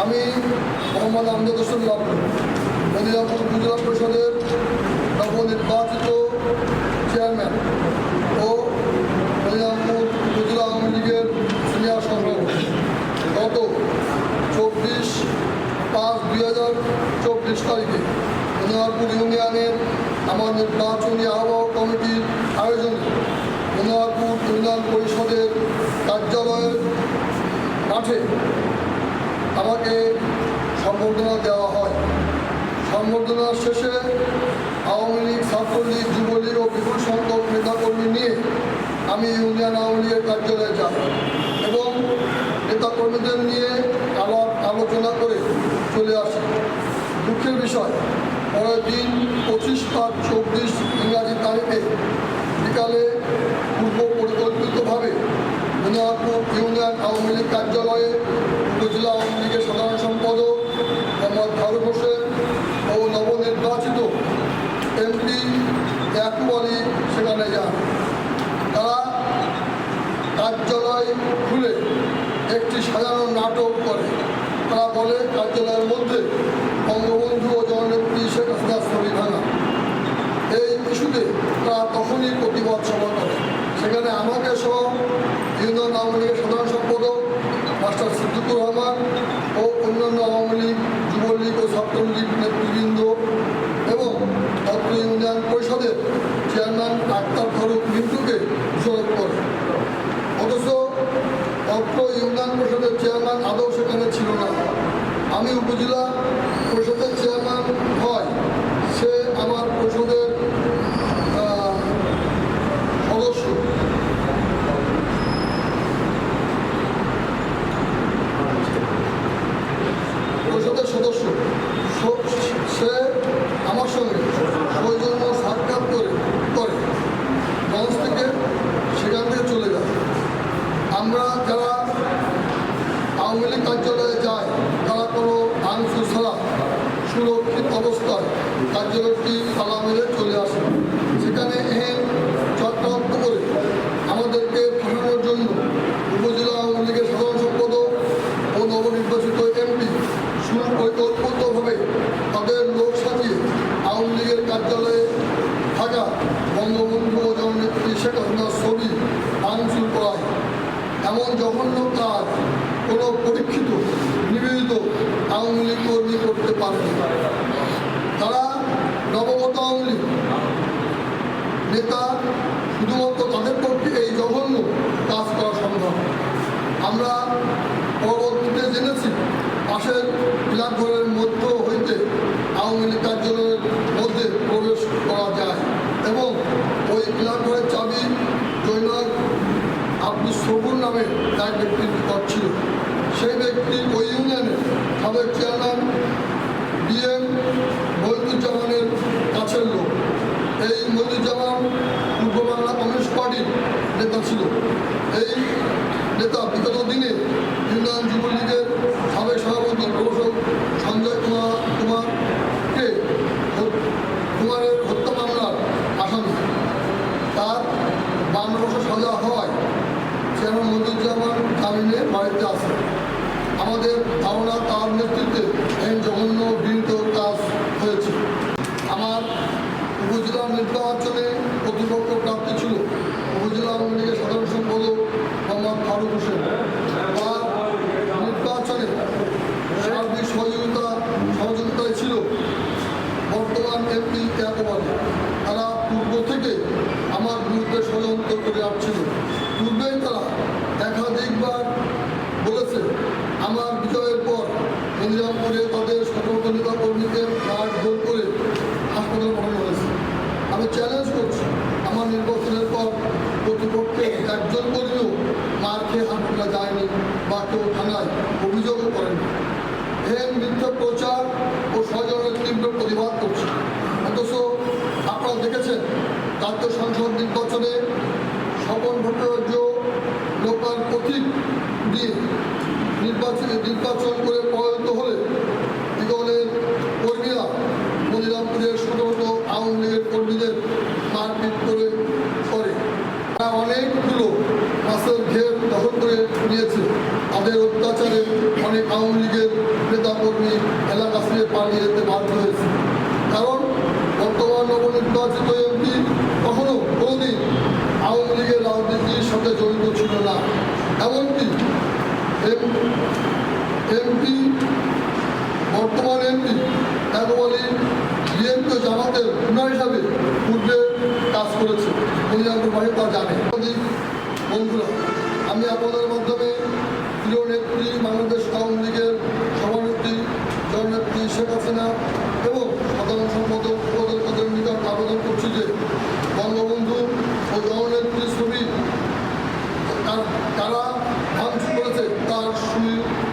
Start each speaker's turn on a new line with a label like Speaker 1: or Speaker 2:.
Speaker 1: আমি মোহাম্মদ আমজাদ হোসেন লাভু মদিনাপুর উপজেলা পরিষদের নবনির্বাচিত চেয়ারম্যান ও মদিনাপুর উপজেলা আওয়ামী লীগের সিনিয়র সংগঠক গত চব্বিশ পাঁচ দুই হাজার চব্বিশ তারিখে মনোহরপুর ইউনিয়নের আমার নির্বাচনী আহ্বায়ক কমিটির আয়োজনে মনোহরপুর ইউনিয়ন পরিষদের কার্যালয়ের মাঠে আমাকে সম্বর্ধনা দেওয়া হয়। সম্বর্ধনা শেষে আওয়ামী লীগ, ছাত্রলীগ, যুবলীগ ও বিপুল সংখ্যক নেতাকর্মী নিয়ে আমি ইউনিয়ন আওয়ামী লীগের কার্যালয়ে যাই এবং নেতাকর্মীদের নিয়ে আলাপ আলোচনা করে চলে আসি। দুঃখের বিষয়, পরের দিন পঁচিশ পাঁচ চব্বিশ ইংরাজি তারিখে বিকালে পূর্ব পরিকল্পিতভাবে মনোহরপুর ইউনিয়ন আওয়ামী লীগ কার্যালয়ে উপজেলা আওয়ামী লীগের সাধারণ সম্পাদক মোহাম্মদ ফারুক হোসেন ও নবনির্বাচিত এমপি আলী সেখানে যান। তারা কার্যালয় খুলে একটি সাজানো নাটক করে। তারা বলে, কার্যালয়ের মধ্যে বঙ্গবন্ধু ও জননেত্রী শেখ হাসিনার ছবি এই ইস্যুতে তারা তখনই প্রতিবাদ সভা করে। সেখানে আমাকে সহ ইউনিয়ন আওয়ামী লীগের সাধারণ সম্পাদক, মাস্টার সিদ্দিকুর রহমান ও অন্যান্য আওয়ামী লীগ, যুবলীগ ও ছাত্রলীগ নেতৃবৃন্দ এবং অত্র ইউনিয়ন পরিষদের চেয়ারম্যান ডাক্তার ফারুক মিন্টুকে দোষারোপ করে অথচ অত্র ইউনিয়ন পরিষদের চেয়ারম্যান আদৌ সেখানে ছিল না। আমি উপজেলা পরিষদের চেয়ারম্যান হয় সে আমার পরিষদের আহ, সদস্য পরিষদের সদস্য স- সে আমার সঙ্গে সৌজন্য সাক্ষাৎ করে করে লঞ্চ থেকে সেখান থেকে চলে যায় আমরা যারা আওয়ামী লীগ কার্যালয়ে যায়, তারা কোনো আংশু ছাড়া সুরক্ষিত অবস্থায় কার্যালয়টি তালা মেরে চলে আসে। সেখানে এহেন চক্রান্ত করে আমাদেরকে ফাঁসানোর জন্য উপজেলা আওয়ামী লীগের সাধারণ সম্পাদক ও নবনির্বাচিত এমপি সুপরিকল্পিতভাবে তাদের লোক সাজিয়ে আওয়ামী লীগের কার্যালয়ে থাকা বঙ্গবন্ধু ও জননেত্রী শেখ হাসিনার ছবি ভাঙচুর করায়। এমন জঘন্য কাজ কোনো পরীক্ষিত নিবেদিত আওয়ামী লীগ কর্মী করতে পারেনি। তারা নবগত আওয়ামী লীগ। নেতা শুধুমাত্র তাদের পক্ষে এই জঘন্য কাজ করা সম্ভব। আমরা পরবর্তীতে জেনেছি, পাশের ক্লাবঘরের মধ্য হইতে আওয়ামী লীগ কার্যালয়ের মধ্যে প্রবেশ করা যায় এবং ওই সবুর নামে তার ব্যক্তির নিকট ছিল। সেই ব্যক্তি ওই ইউনিয়নের সাবেক চেয়ারম্যান ডিএম মহিদুজ্জামানের কাছের লোক এই মহিদুজ্জামান পূর্ব বাংলা কমিউনিস্ট পার্টির নেতা ছিল এই নেতা বিগত দিনে ইউনিয়ন যুবলীগের সাবেক সভাপতি প্রশাসক সঞ্জয় কুমার কুমারকে হত- কুমারের হত্যা মামলার আসামি তার বান্ন বছর সাজা হওয়ায় চেয়ারম্যান মহিদুজ্জামান জামিনে বাড়িতে আসে আমাদের ধারণা তার নেতৃত্বে এই জঘন্য বিনীত কাজ হয়েছে। আমার উপজেলা নির্বাচনে প্রতিপক্ষ প্রাপ্তি ছিল উপজেলা আওয়ামী লীগের সাধারণ সম্পাদক মোহাম্মদ ফারুক হোসেন। তার নির্বাচনে সার্বিক সহযোগিতা সহযোগিতায় ছিল বর্তমান এমপি একেবারে তারা পূর্ব থেকে আমার বিরুদ্ধে ষড়যন্ত্র করে আসছিল। বলেছে আমার বিজয়ের পর ইন্দিরামপুরে তাদের সতর্ক নেতা কর্মীকে কাজ ভোট করে হাসপাতালে পাঠানো হয়েছে। আমি চ্যালেঞ্জ করছি, আমার নির্বাচনের পর প্রতিপক্ষের একজন কর্মীও মার খেয়ে হাসপাতালে যায়নি বা কেউ থানায় অভিযোগও করেনি। এর মিথ্যা প্রচার ও সহযোগের তীব্র প্রতিবাদ করছে। অথচ আপনারা দেখেছেন জাতীয় সংসদ নির্বাচনে স্বপন ভট্টাচার্য লোকাল প্রতীক দিয়ে নির্বাচন নির্বাচন করে পরিণত হলে দিগলের কর্মীরা মদিরামপুরের শত আওয়ামী লীগের কর্মীদের মারপিট করে করে। তারা অনেকগুলো মাসের ঘের দখল করে নিয়েছে। তাদের অত্যাচারে অনেক আওয়ামী লীগের নেতাকর্মী এলাকা ছেড়ে পালিয়ে যেতে বাধ্য হয়েছে। কারণ বর্তমান নবনির্বাচিত এমপি কখনো কোনোদিন আওয়ামী লীগের রাজনীতির সাথে জড়িত ছিল না। এমনকি এমপি, বর্তমান এমপি একেবারে বিএনপি জামাতের উনার হিসাবে পূর্বে কাজ করেছে। কল্যাণপুর বাড়ি তা জানে। বন্ধুরা, আমি আপনাদের মাধ্যমে প্রিয় নেত্রী বাংলাদেশ আওয়ামী লীগের জননেত্রীর